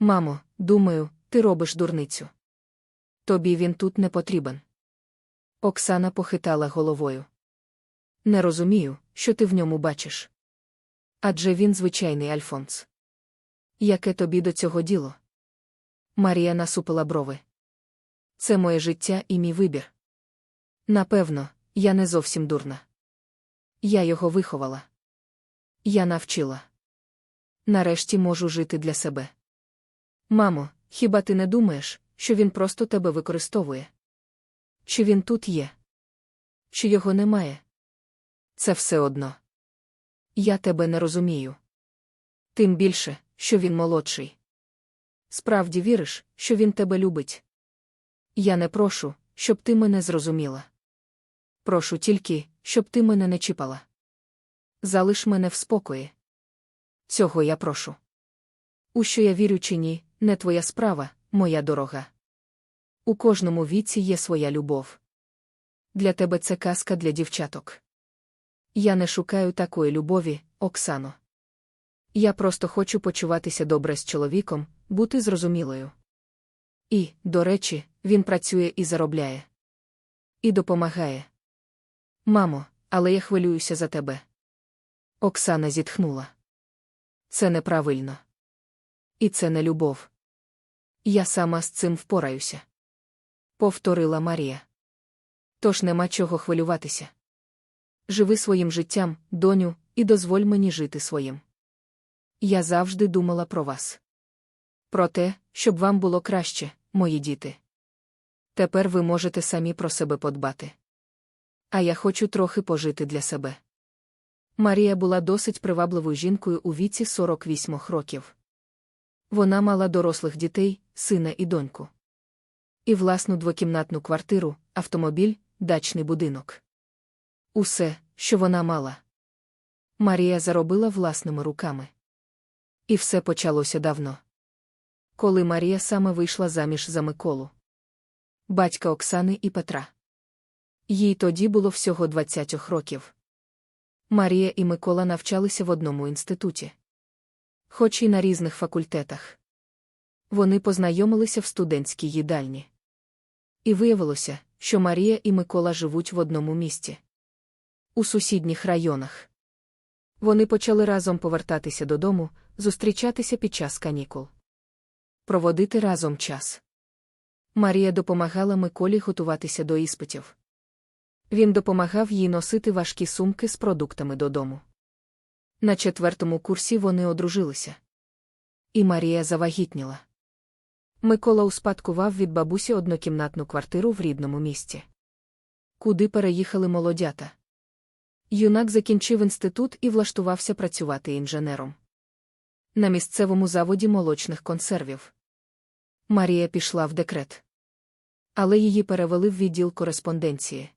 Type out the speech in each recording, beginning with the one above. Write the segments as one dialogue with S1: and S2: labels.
S1: Мамо, думаю, ти робиш дурницю. Тобі він тут не потрібен. Оксана похитала головою. Не розумію, що ти в ньому бачиш. Адже він звичайний Альфонс. Яке тобі до цього діло? Марія насупила брови. Це моє життя і мій вибір. Напевно, я не зовсім дурна. Я його виховала. Я навчила. Нарешті можу жити для себе. Мамо, хіба ти не думаєш, що він просто тебе використовує? Чи він тут є? Чи його немає? Це все одно. Я тебе не розумію. Тим більше, що він молодший. Справді віриш, що він тебе любить. Я не прошу, щоб ти мене зрозуміла. Прошу тільки, щоб ти мене не чіпала. Залиш мене в спокої. Цього я прошу. У що я вірю чи ні, не твоя справа, моя дорога. У кожному віці є своя любов. Для тебе це казка для дівчаток. Я не шукаю такої любові, Оксано. Я просто хочу почуватися добре з чоловіком, бути зрозумілою. І, до речі, він працює і заробляє. І допомагає. Мамо, але я хвилююся за тебе. Оксана зітхнула. Це неправильно. І це не любов. Я сама з цим впораюся. Повторила Марія. Тож нема чого хвилюватися. Живи своїм життям, доню, і дозволь мені жити своїм. Я завжди думала про вас. Про те, щоб вам було краще, мої діти. Тепер ви можете самі про себе подбати. А я хочу трохи пожити для себе. Марія була досить привабливою жінкою у віці 48 років. Вона мала дорослих дітей, сина і доньку. І власну двокімнатну квартиру, автомобіль, дачний будинок. Усе, що вона мала. Марія заробила власними руками. І все почалося давно. Коли Марія саме вийшла заміж за Миколу. Батька Оксани і Петра. Їй тоді було всього 20 років. Марія і Микола навчалися в одному інституті. Хоч і на різних факультетах. Вони познайомилися в студентській їдальні. І виявилося, що Марія і Микола живуть в одному місті. У сусідніх районах. Вони почали разом повертатися додому, зустрічатися під час канікул. Проводити разом час. Марія допомагала Миколі готуватися до іспитів. Він допомагав їй носити важкі сумки з продуктами додому. На четвертому курсі вони одружилися. І Марія завагітніла. Микола успадкував від бабусі однокімнатну квартиру в рідному місті. Куди переїхали молодята? Юнак закінчив інститут і влаштувався працювати інженером. На місцевому заводі молочних консервів. Марія пішла в декрет. Але її перевели в відділ кореспонденції,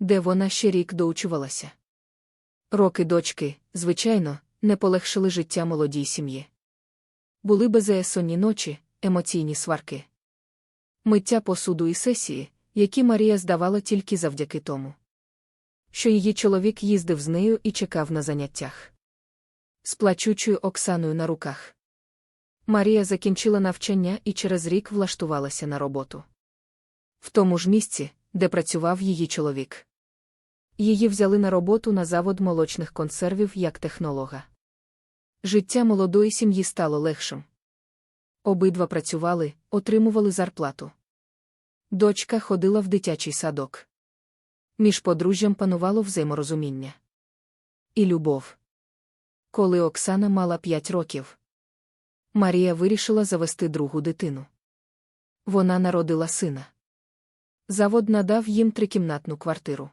S1: де вона ще рік доучувалася. Роки дочки, звичайно, не полегшили життя молодій сім'ї. Були безеесонні ночі, емоційні сварки. Миття посуду і сесії, які Марія здавала тільки завдяки тому, що її чоловік їздив з нею і чекав на заняттях. З плачучою Оксаною на руках. Марія закінчила навчання і через рік влаштувалася на роботу. В тому ж місці, де працював її чоловік. Її взяли на роботу на завод молочних консервів як технолога. Життя молодої сім'ї стало легшим. Обидва працювали, отримували зарплату. Дочка ходила в дитячий садок. Між подружжям панувало взаєморозуміння. І любов. Коли Оксана мала п'ять років, Марія вирішила завести другу дитину. Вона народила сина. Завод надав їм трикімнатну квартиру.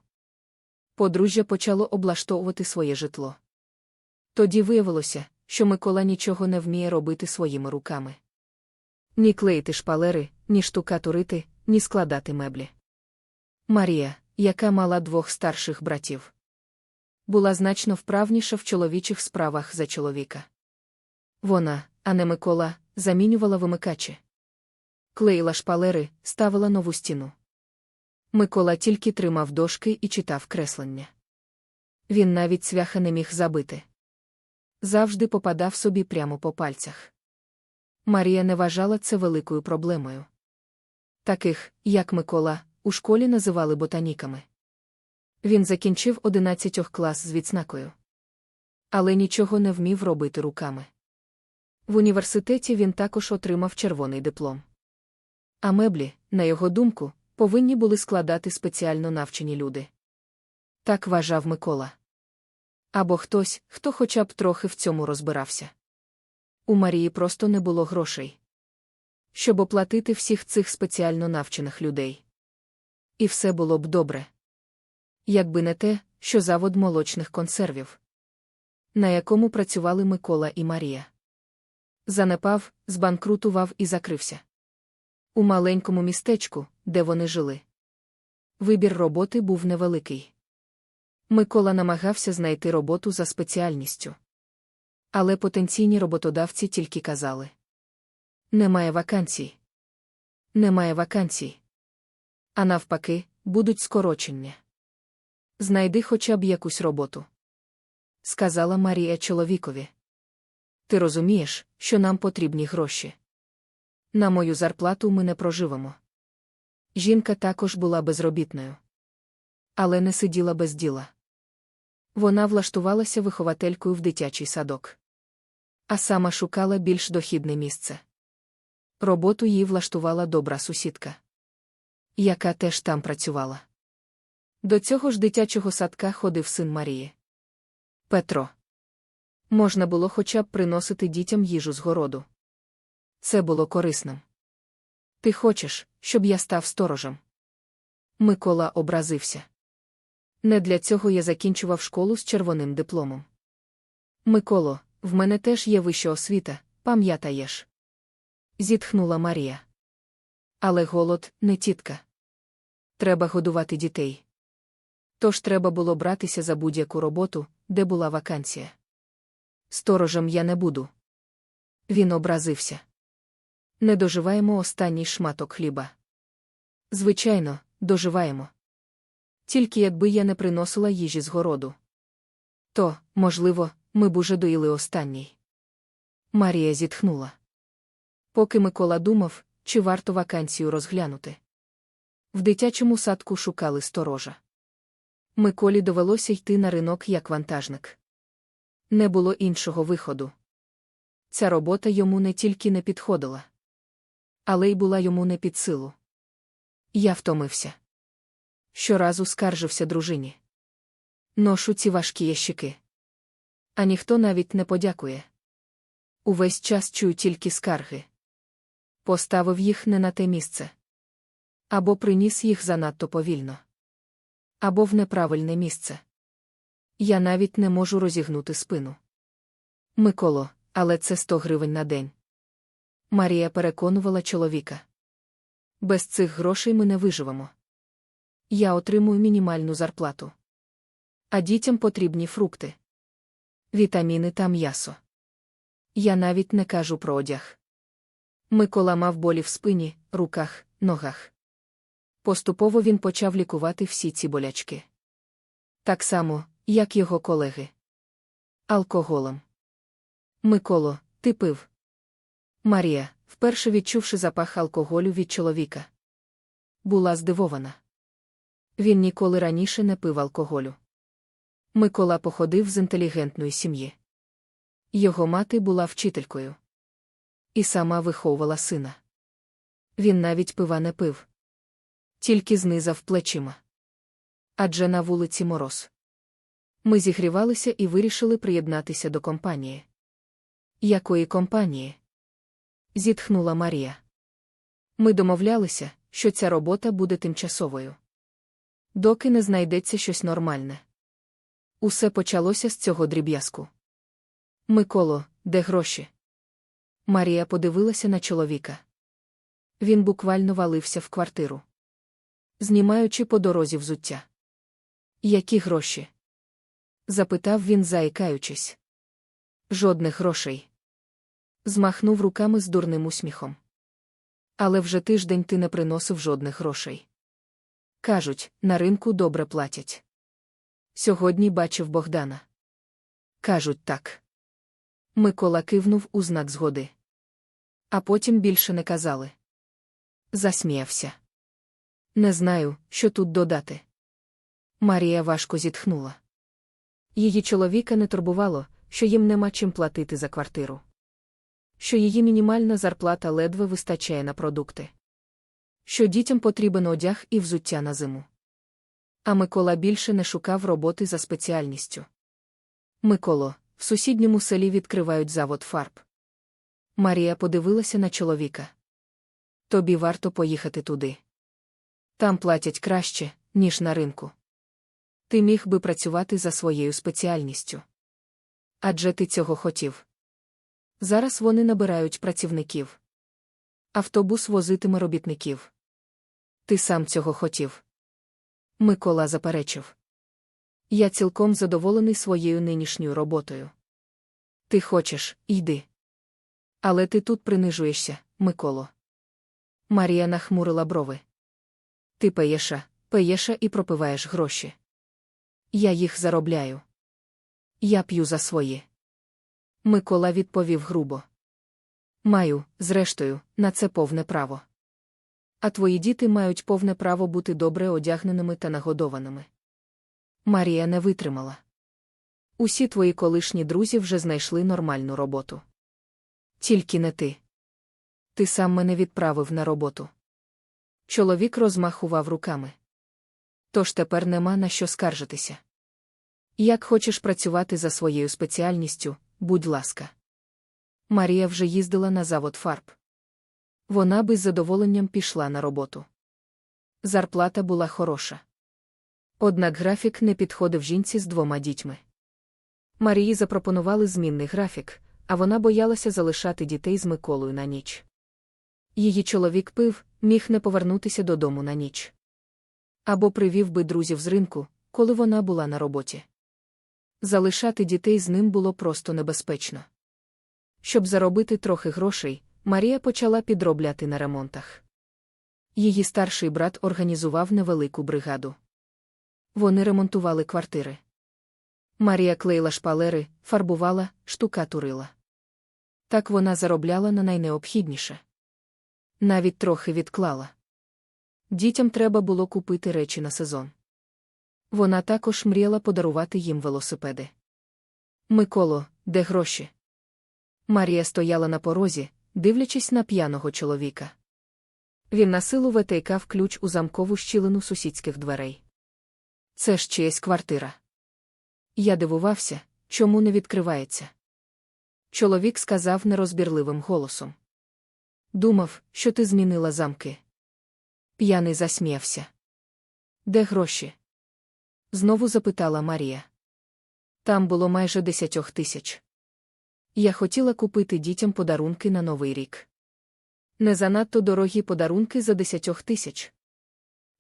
S1: Подружжя почало облаштовувати своє житло. Тоді виявилося, що Микола нічого не вміє робити своїми руками. Ні клеїти шпалери, ні штукатурити, ні складати меблі. Марія, яка мала двох старших братів, була значно вправніша в чоловічих справах за чоловіка. Вона, а не Микола, замінювала вимикачі. Клеїла шпалери, ставила нову стіну. Микола тільки тримав дошки і читав креслення. Він навіть цвяха не міг забити. Завжди попадав собі прямо по пальцях. Марія не вважала це великою проблемою. Таких, як Микола, у школі називали ботаніками. Він закінчив 11 клас з відзнакою. Але нічого не вмів робити руками. В університеті він також отримав червоний диплом. А меблі, на його думку, повинні були складати спеціально навчені люди. Так вважав Микола. Або хтось, хто хоча б трохи в цьому розбирався. У Марії просто не було грошей. Щоб оплатити всіх цих спеціально навчених людей. І все було б добре. Якби не те, що завод молочних консервів, на якому працювали Микола і Марія. Занепав, збанкрутував і закрився. У маленькому містечку, де вони жили. Вибір роботи був невеликий. Микола намагався знайти роботу за спеціальністю. Але потенційні роботодавці тільки казали: Немає вакансій. Немає вакансій. А навпаки, будуть скорочення. Знайди хоча б якусь роботу. Сказала Марія чоловікові. Ти розумієш, що нам потрібні гроші. На мою зарплату ми не проживемо. Жінка також була безробітною. Але не сиділа без діла. Вона влаштувалася вихователькою в дитячий садок. А сама шукала більш дохідне місце. Роботу їй влаштувала добра сусідка, яка теж там працювала. До цього ж дитячого садка ходив син Марії. Петро. Можна було хоча б приносити дітям їжу з городу. Це було корисним. Ти хочеш, щоб я став сторожем? Микола образився. Не для цього я закінчував школу з червоним дипломом. Миколо, в мене теж є вища освіта, пам'ятаєш. Зітхнула Марія. Але голод не тітка. Треба годувати дітей. Тож треба було братися за будь-яку роботу, де була вакансія. Сторожем я не буду. Він образився. Не доживаємо останній шматок хліба. Звичайно, доживаємо. Тільки якби я не приносила їжі з городу. То, можливо, ми б уже доїли останній. Марія зітхнула. Поки Микола думав, чи варто вакансію розглянути. В дитячому садку шукали сторожа. Миколі довелося йти на ринок як вантажник. Не було іншого виходу. Ця робота йому не тільки не підходила, але й була йому не під силу. Я втомився. Щоразу скаржився дружині. Ношу ці важкі ящики. А ніхто навіть не подякує. Увесь час чую тільки скарги. Поставив їх не на те місце. Або приніс їх занадто повільно. Або в неправильне місце. Я навіть не можу розігнути спину. Миколо, але це 100 гривень на день. Марія переконувала чоловіка. Без цих грошей ми не виживемо. Я отримую мінімальну зарплату. А дітям потрібні фрукти, вітаміни та м'ясо. Я навіть не кажу про одяг. Микола мав болі в спині, руках, ногах. Поступово він почав лікувати всі ці болячки. Так само, як його колеги. Алкоголем. Миколо, ти пив. Марія, вперше відчувши запах алкоголю від чоловіка, була здивована. Він ніколи раніше не пив алкоголю. Микола походив з інтелігентної сім'ї. Його мати була вчителькою. І сама виховувала сина. Він навіть пива не пив, тільки знизав плечима. Адже на вулиці мороз. Ми зігрівалися і вирішили приєднатися до компанії. Якої компанії? Зітхнула Марія. Ми домовлялися, що ця робота буде тимчасовою. Доки не знайдеться щось нормальне. Усе почалося з цього дріб'язку. Миколо, де гроші? Марія подивилася на чоловіка. Він буквально валився в квартиру, знімаючи по дорозі взуття. Які гроші? запитав він, заїкаючись. Жодних грошей. Змахнув руками з дурним усміхом. Але вже тиждень ти не приносив жодних грошей. Кажуть, на ринку добре платять. Сьогодні бачив Богдана. Кажуть так. Микола кивнув у знак згоди. А потім більше не казали. Засміявся. Не знаю, що тут додати. Марія важко зітхнула. Її чоловіка не турбувало, що їм нема чим платити за квартиру. Що її мінімальна зарплата ледве вистачає на продукти. Що дітям потрібен одяг і взуття на зиму. А Микола більше не шукав роботи за спеціальністю. Миколо, в сусідньому селі відкривають завод фарб. Марія подивилася на чоловіка. Тобі варто поїхати туди. Там платять краще, ніж на ринку. Ти міг би працювати за своєю спеціальністю. Адже ти цього хотів. Зараз вони набирають працівників. Автобус возитиме робітників. Ти сам цього хотів. Микола заперечив. Я цілком задоволений своєю нинішньою роботою. Ти хочеш, йди. Але ти тут принижуєшся, Миколо. Марія нахмурила брови. Ти пеєша, пеєша і пропиваєш гроші. Я їх заробляю. Я п'ю за свої. Микола відповів грубо. Маю, зрештою, на це повне право. А твої діти мають повне право бути добре одягненими та нагодованими. Марія не витримала. Усі твої колишні друзі вже знайшли нормальну роботу. Тільки не ти. Ти сам мене відправив на роботу. Чоловік розмахував руками. Тож тепер нема на що скаржитися. Як хочеш працювати за своєю спеціальністю, будь ласка. Марія вже їздила на завод фарб. Вона би з задоволенням пішла на роботу. Зарплата була хороша. Однак графік не підходив жінці з двома дітьми. Марії запропонували змінний графік, а вона боялася залишати дітей з Миколою на ніч. Її чоловік пив, міг не повернутися додому на ніч. Або привів би друзів з ринку, коли вона була на роботі. Залишати дітей з ним було просто небезпечно. Щоб заробити трохи грошей, Марія почала підробляти на ремонтах. Її старший брат організував невелику бригаду. Вони ремонтували квартири. Марія клеїла шпалери, фарбувала, штукатурила. Так вона заробляла на найнеобхідніше. Навіть трохи відклала. Дітям треба було купити речі на сезон. Вона також мріяла подарувати їм велосипеди. Миколо, де гроші? Марія стояла на порозі, дивлячись на п'яного чоловіка. Він на силу витейкав ключ у замкову щілину сусідських дверей. Це ж чиясь квартира. Я дивувався, чому не відкривається. Чоловік сказав нерозбірливим голосом. Думав, що ти змінила замки. П'яний засміявся. Де гроші? Знову запитала Марія. Там було майже десятьох тисяч. Я хотіла купити дітям подарунки на Новий рік. Не занадто дорогі подарунки за десятьох тисяч.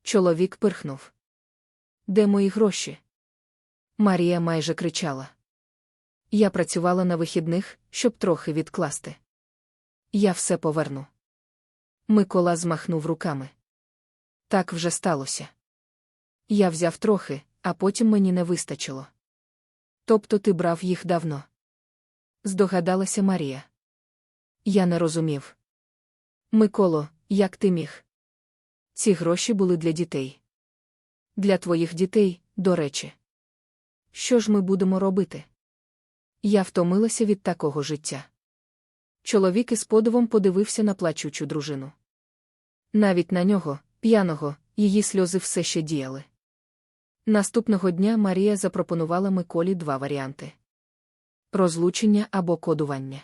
S1: Чоловік пирхнув. Де мої гроші? Марія майже кричала. Я працювала на вихідних, щоб трохи відкласти. Я все поверну. Микола змахнув руками. Так вже сталося. Я взяв трохи, а потім мені не вистачило. Тобто ти брав їх давно? Здогадалася Марія. Я не розумів. Миколо, як ти міг? Ці гроші були для дітей. Для твоїх дітей, до речі. Що ж ми будемо робити? Я втомилася від такого життя. Чоловік із подивом подивився на плачучу дружину. Навіть на нього, п'яного, її сльози все ще діяли. Наступного дня Марія запропонувала Миколі два варіанти розлучення або кодування.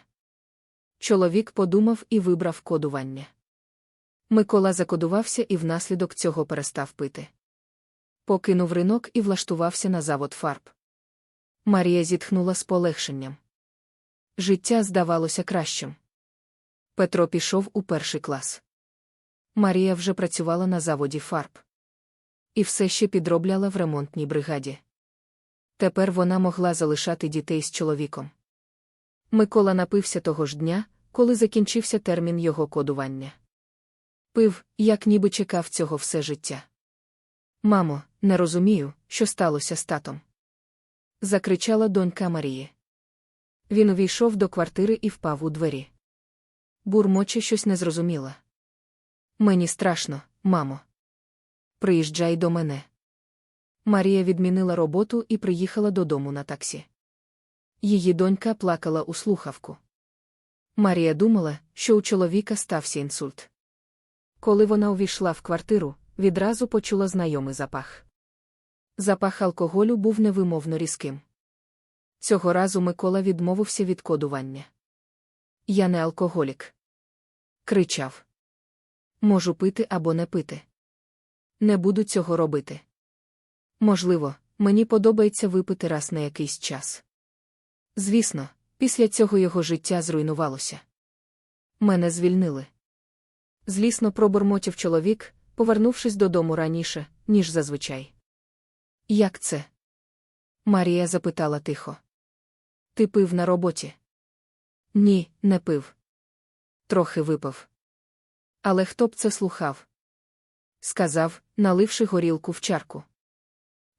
S1: Чоловік подумав і вибрав кодування. Микола закодувався і внаслідок цього перестав пити. Покинув ринок і влаштувався на завод фарб. Марія зітхнула з полегшенням. Життя здавалося кращим. Петро пішов у перший клас. Марія вже працювала на заводі фарб. І все ще підробляла в ремонтній бригаді. Тепер вона могла залишати дітей з чоловіком. Микола напився того ж дня, коли закінчився термін його кодування. Пив, як ніби чекав цього все життя. Мамо, не розумію, що сталося з татом. Закричала донька Марії. Він увійшов до квартири і впав у двері. Бурмоче щось не зрозуміла. Мені страшно, мамо. Приїжджай до мене. Марія відмінила роботу і приїхала додому на таксі. Її донька плакала у слухавку. Марія думала, що у чоловіка стався інсульт. Коли вона увійшла в квартиру, відразу почула знайомий запах. Запах алкоголю був невимовно різким. Цього разу Микола відмовився від кодування. Я не алкоголік. Кричав. Можу пити або не пити. Не буду цього робити. Можливо, мені подобається випити раз на якийсь час. Звісно, після цього його життя зруйнувалося. Мене звільнили. Злісно пробурмотів чоловік, повернувшись додому раніше, ніж зазвичай. Як це? Марія запитала тихо. Ти пив на роботі? Ні, не пив. Трохи випив. Але хто б це слухав? Сказав, наливши горілку в чарку.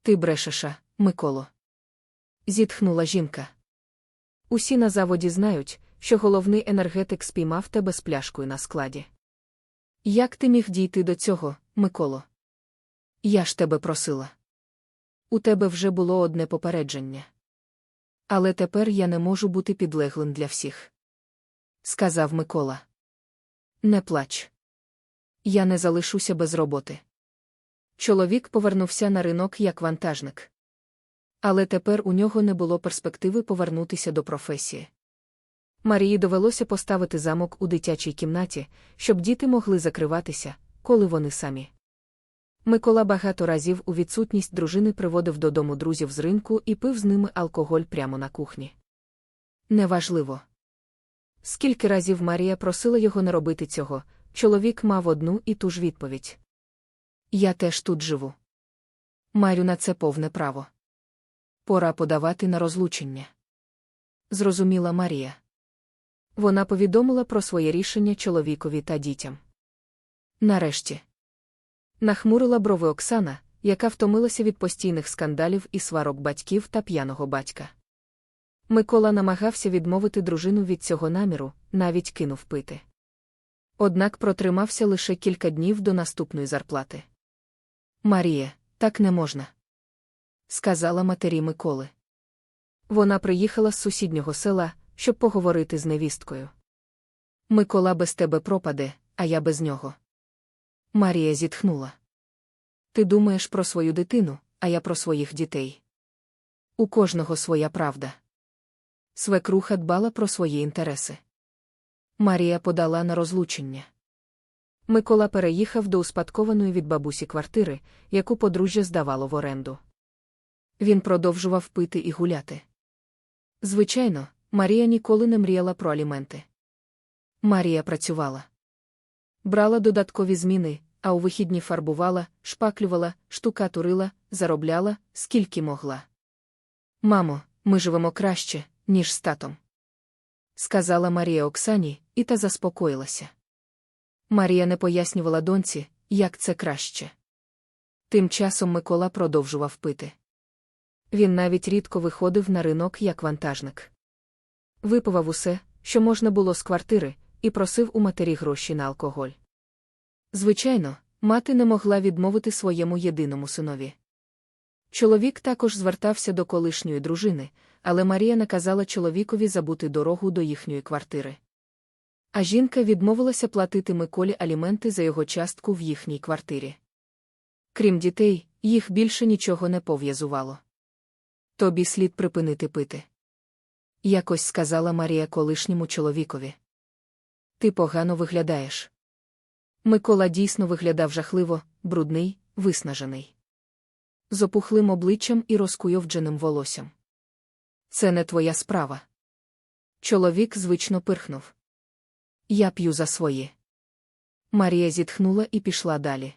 S1: Ти брешеша, Миколо. Зітхнула жінка. Усі на заводі знають, що головний енергетик спіймав тебе з пляшкою на складі. Як ти міг дійти до цього, Миколо? Я ж тебе просила. У тебе вже було одне попередження. Але тепер я не можу бути підлеглим для всіх. Сказав Микола. Не плач. Я не залишуся без роботи. Чоловік повернувся на ринок як вантажник. Але тепер у нього не було перспективи повернутися до професії. Марії довелося поставити замок у дитячій кімнаті, щоб діти могли закриватися, коли вони самі. Микола багато разів у відсутність дружини приводив додому друзів з ринку і пив з ними алкоголь прямо на кухні. Неважливо. Скільки разів Марія просила його не робити цього, чоловік мав одну і ту ж відповідь. Я теж тут живу. Марю на це повне право. Пора подавати на розлучення. Зрозуміла Марія. Вона повідомила про своє рішення чоловікові та дітям. Нарешті. Нахмурила брови Оксана, яка втомилася від постійних скандалів і сварок батьків та п'яного батька. Микола намагався відмовити дружину від цього наміру, навіть кинув пити. Однак протримався лише кілька днів до наступної зарплати. Марія, так не можна. Сказала матері Миколи. Вона приїхала з сусіднього села, щоб поговорити з невісткою. Микола без тебе пропаде, а я без нього. Марія зітхнула. Ти думаєш про свою дитину, а я про своїх дітей. У кожного своя правда. Свекруха дбала про свої інтереси. Марія подала на розлучення. Микола переїхав до успадкованої від бабусі квартири, яку подружжя здавало в оренду. Він продовжував пити і гуляти. Звичайно, Марія ніколи не мріяла про аліменти. Марія працювала. Брала додаткові зміни, а у вихідні фарбувала, шпаклювала, штукатурила, заробляла, скільки могла. Мамо, ми живемо краще, ніж з татом. Сказала Марія Оксані, і та заспокоїлася. Марія не пояснювала доньці, як це краще. Тим часом Микола продовжував пити. Він навіть рідко виходив на ринок як вантажник. Випивав усе, що можна було з квартири, і просив у матері гроші на алкоголь. Звичайно, мати не могла відмовити своєму єдиному синові. Чоловік також звертався до колишньої дружини, але Марія наказала чоловікові забути дорогу до їхньої квартири. А жінка відмовилася платити Миколі аліменти за його частку в їхній квартирі. Крім дітей, їх більше нічого не пов'язувало. Тобі слід припинити пити. Якось сказала Марія колишньому чоловікові. Ти погано виглядаєш. Микола дійсно виглядав жахливо, брудний, виснажений. З опухлим обличчям і розкуйовдженим волоссям. Це не твоя справа. Чоловік звично пирхнув. Я п'ю за своє. Марія зітхнула і пішла далі.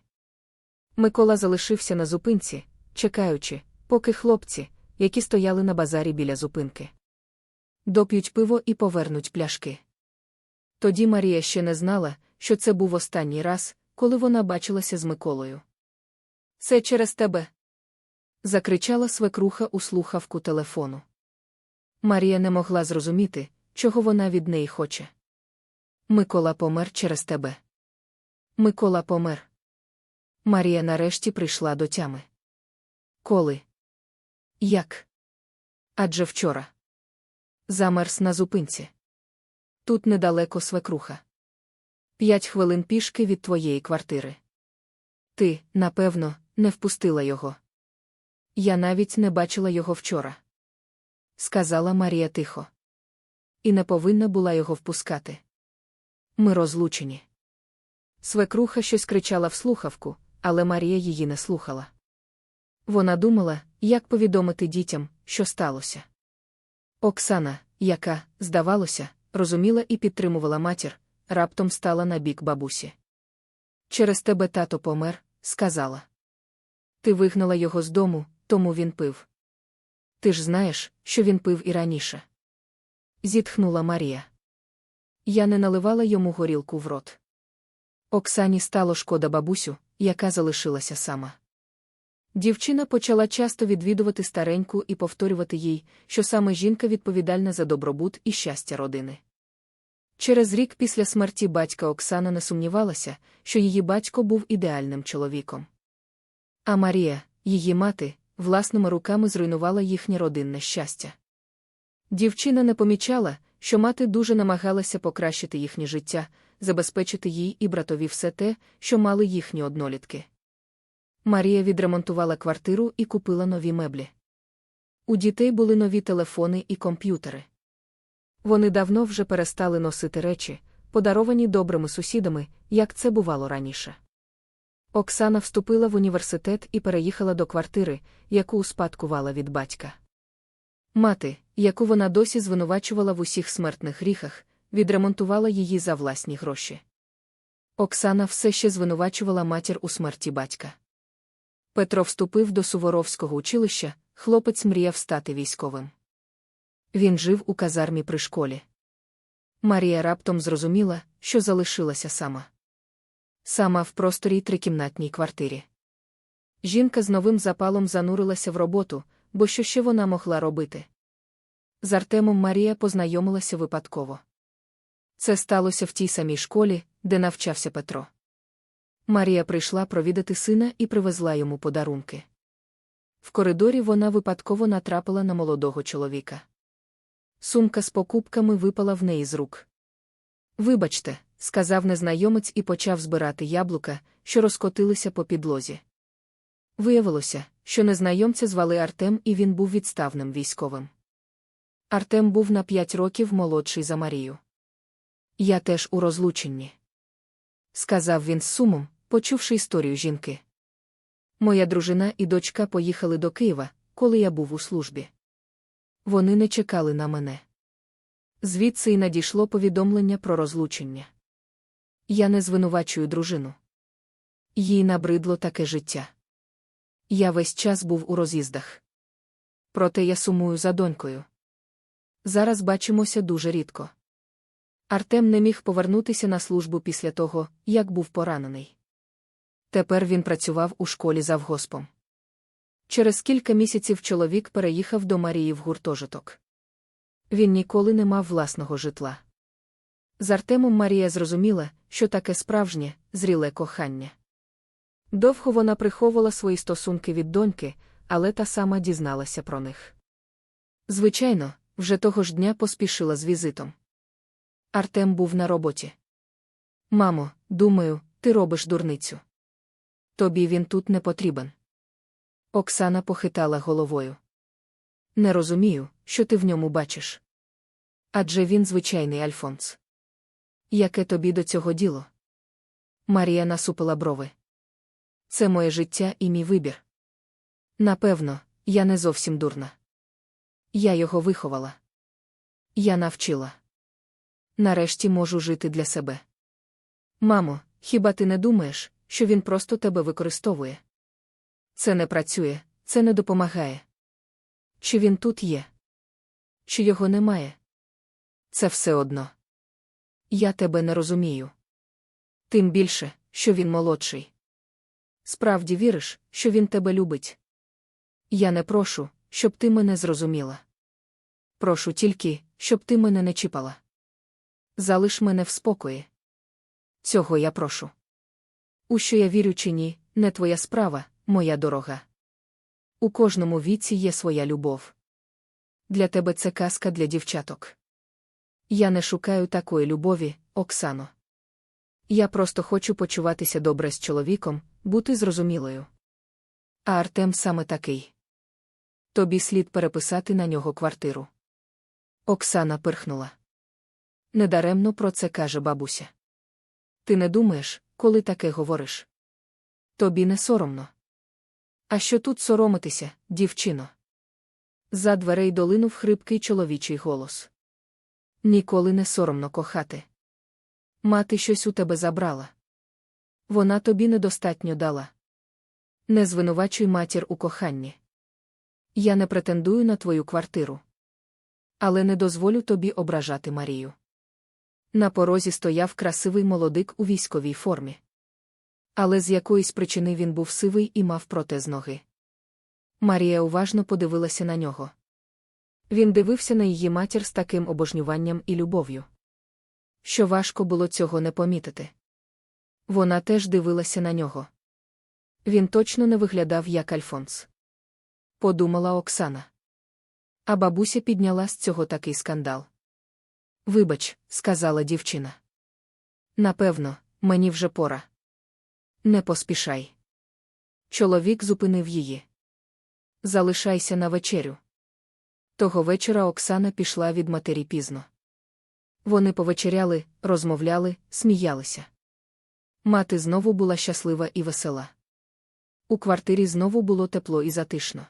S1: Микола залишився на зупинці, чекаючи, поки хлопці, які стояли на базарі біля зупинки, доп'ють пиво і повернуть пляшки. Тоді Марія ще не знала, що це був останній раз, коли вона бачилася з Миколою. Це через тебе. закричала свекруха у слухавку телефону. Марія не могла зрозуміти, чого вона від неї хоче. Микола помер через тебе. Микола помер. Марія нарешті прийшла до тями. Коли? Як? Адже вчора. Замерз на зупинці. Тут недалеко свекруха. П'ять хвилин пішки від твоєї квартири. Ти, напевно, не впустила його. Я навіть не бачила його вчора. Сказала Марія тихо. І не повинна була його впускати. Ми розлучені. Свекруха щось кричала в слухавку, але Марія її не слухала. Вона думала, як повідомити дітям, що сталося. Оксана, яка, здавалося, розуміла і підтримувала матір, раптом стала на бік бабусі. Через тебе тато помер, сказала. Ти вигнала його з дому, тому він пив. Ти ж знаєш, що він пив і раніше. Зітхнула Марія. Я не наливала йому горілку в рот. Оксані стало шкода бабусю, яка залишилася сама. Дівчина почала часто відвідувати стареньку і повторювати їй, що саме жінка відповідальна за добробут і щастя родини. Через рік після смерті батька Оксана не сумнівалася, що її батько був ідеальним чоловіком. А Марія, її мати, власними руками зруйнувала їхнє родинне щастя. Дівчина не помічала, що мати дуже намагалася покращити їхнє життя, забезпечити їй і братові все те, що мали їхні однолітки. Марія відремонтувала квартиру і купила нові меблі. У дітей були нові телефони і комп'ютери. Вони давно вже перестали носити речі, подаровані добрими сусідами, як це бувало раніше. Оксана вступила в університет і переїхала до квартири, яку успадкувала від батька. Мати, яку вона досі звинувачувала в усіх смертних гріхах, відремонтувала її за власні гроші. Оксана все ще звинувачувала матір у смерті батька. Петро вступив до Суворовського училища, хлопець мріяв стати військовим. Він жив у казармі при школі. Марія раптом зрозуміла, що залишилася сама. Сама в просторій трикімнатній квартирі. Жінка з новим запалом занурилася в роботу, бо що ще вона могла робити? З Артемом Марія познайомилася випадково. Це сталося в тій самій школі, де навчався Петро. Марія прийшла провідати сина і привезла йому подарунки. В коридорі вона випадково натрапила на молодого чоловіка. Сумка з покупками випала в неї з рук. Вибачте, сказав незнайомець і почав збирати яблука, що розкотилися по підлозі. Виявилося, що незнайомця звали Артем, і він був відставним військовим. Артем був на п'ять років молодший за Марію. Я теж у розлученні. Сказав він з сумом, почувши історію жінки. Моя дружина і дочка поїхали до Києва, коли я був у службі. Вони не чекали на мене. Звідси й надійшло повідомлення про розлучення. Я не звинувачую дружину. Їй набридло таке життя. Я весь час був у роз'їздах. Проте я сумую за донькою. Зараз бачимося дуже рідко. Артем не міг повернутися на службу після того, як був поранений. Тепер він працював у школі завгоспом. Через кілька місяців чоловік переїхав до Марії в гуртожиток. Він ніколи не мав власного житла. З Артемом Марія зрозуміла, що таке справжнє, зріле кохання. Довго вона приховувала свої стосунки від доньки, але та сама дізналася про них. Звичайно, вже того ж дня поспішила з візитом. Артем був на роботі. Мамо, думаю, ти робиш дурницю. Тобі він тут не потрібен. Оксана похитала головою. Не розумію, що ти в ньому бачиш. Адже він звичайний Альфонс. Яке тобі до цього діло? Марія насупила брови. Це моє життя і мій вибір. Напевно, я не зовсім дурна. Я його виховала. Я навчила. Нарешті можу жити для себе. Мамо, хіба ти не думаєш, що він просто тебе використовує? Це не працює, це не допомагає. Чи він тут є? Чи його немає? Це все одно. Я тебе не розумію. Тим більше, що він молодший. Справді віриш, що він тебе любить. Я не прошу, щоб ти мене зрозуміла. Прошу тільки, щоб ти мене не чіпала. Залиш мене в спокої. Цього я прошу. У що я вірю чи ні, не твоя справа, моя дорога. У кожному віці є своя любов. Для тебе це казка для дівчаток. Я не шукаю такої любові, Оксано. Я просто хочу почуватися добре з чоловіком, бути зрозумілою. А Артем саме такий. Тобі слід переписати на нього квартиру. Оксана пирхнула. Недаремно про це каже бабуся. Ти не думаєш, коли таке говориш? Тобі не соромно. А що тут соромитися, дівчино? За дверей долинув хрипкий чоловічий голос. Ніколи не соромно кохати. Мати щось у тебе забрала. Вона тобі недостатньо дала. Не звинувачуй матір у коханні. Я не претендую на твою квартиру. Але не дозволю тобі ображати Марію. На порозі стояв красивий молодик у військовій формі. Але з якоїсь причини він був сивий і мав протез ноги. Марія уважно подивилася на нього. Він дивився на її матір з таким обожнюванням і любов'ю. Що важко було цього не помітити. Вона теж дивилася на нього. Він точно не виглядав як Альфонс. Подумала Оксана. А бабуся підняла з цього такий скандал. Вибач, сказала дівчина. Напевно, мені вже пора. Не поспішай. Чоловік зупинив її. Залишайся на вечерю. Того вечора Оксана пішла від матері пізно. Вони повечеряли, розмовляли, сміялися. Мати знову була щаслива і весела. У квартирі знову було тепло і затишно.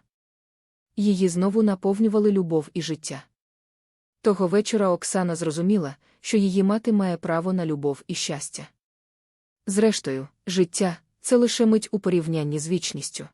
S1: Її знову наповнювали любов і життя. Того вечора Оксана зрозуміла, що її мати має право на любов і щастя. Зрештою, життя це лише мить у порівнянні з вічністю.